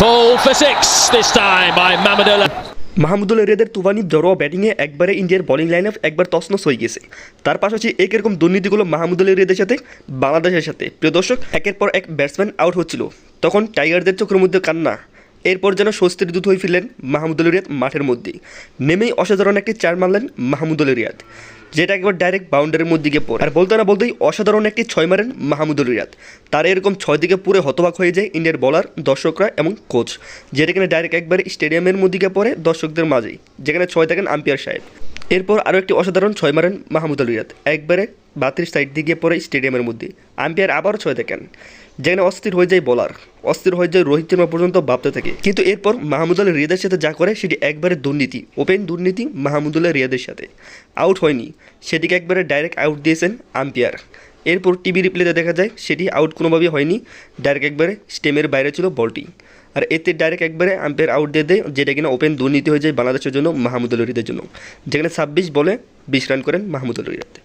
Pull for six this time by Mamadou. Mahmudul রেদের তুফানি জড়োয়া ব্যাটিংয়ে একবারে ইন্ডিয়ার বোলিং লাইন আপ একবার তসনস হয়ে গেছে। তার পাশাপাশি এক এরকম দুর্নীতিগুলো মাহমুদুল রেদের সাথে, বাংলাদেশের সাথে। প্রিয় দর্শক, একের পর এক ব্যাটসম্যান আউট হচ্ছিল। তখন টাইগারদের চোখের মধ্যে কান্না। এরপর যেন স্বস্তির দূত হয়ে ফিরলেন মাহমুদুল রিয়াদ মাঠের মধ্যে নেমেই অসাধারণ একটি চার মারলেন মাহমুদুল রিয়াদ, যেটা একবার ডাইরেক্ট বাউন্ডারির মধ্যে গিয়ে পড়ে। আর বলতে না বলতেই অসাধারণ একটি ছয় মারেন মাহমুদুল রিয়াদ। তার এরকম ছয় দিকে পুরো হতবাক হয়ে যায় ইন্ডিয়ার বলার দর্শকরা এবং কোচ যেটা কিনা ডাইরেক্ট একবার স্টেডিয়ামের মধ্যে গিয়ে পড়ে দর্শকদের মাঝেই, যেখানে ছয় থাকেন আম্পিয়ার সাহেব। এরপর আরও একটি অসাধারণ ছয় মারেন মাহমুদুল রিয়াদ, একবারে বাতির সাইড দিয়ে গিয়ে পড়ে স্টেডিয়ামের মধ্যে। আম্পায়ার আবারও ছয় দেখেন। যেখানে অস্থির হয়ে যায় বলার অস্থির হয়ে যায় রোহিত শর্মা পর্যন্ত ভাবতে থাকে। কিন্তু এরপর মাহমুদ মাহমুদুল্লাহ রিয়াদের সাথে যা করে সেটি একবারে দুর্নীতি, ওপেন দুর্নীতি মাহমুদ মাহমুদুল্লাহ রিয়াদের সাথে। আউট হয়নি, সেটিকে একবারে ডাইরেক্ট আউট দিয়েছেন আম্পায়ার। এরপর টিভি রিপ্লেতে দেখা যায় সেটি আউট কোনোভাবেই হয়নি ডাইরেক্ট একবারে স্টেমের বাইরে ছিল বলটি আর এতে ডাইরেক্ট একবারে আম্পায়ার আউট দিয়ে দেয়, যেটা কিনা ওপেন দুর্নীতি হয়ে যায় বাংলাদেশের জন্য মাহমুদুল রিয়াদের জন্য। যেখানে ছাব্বিশ বলে বিশ রান করেন মাহমুদুল রিয়াদ।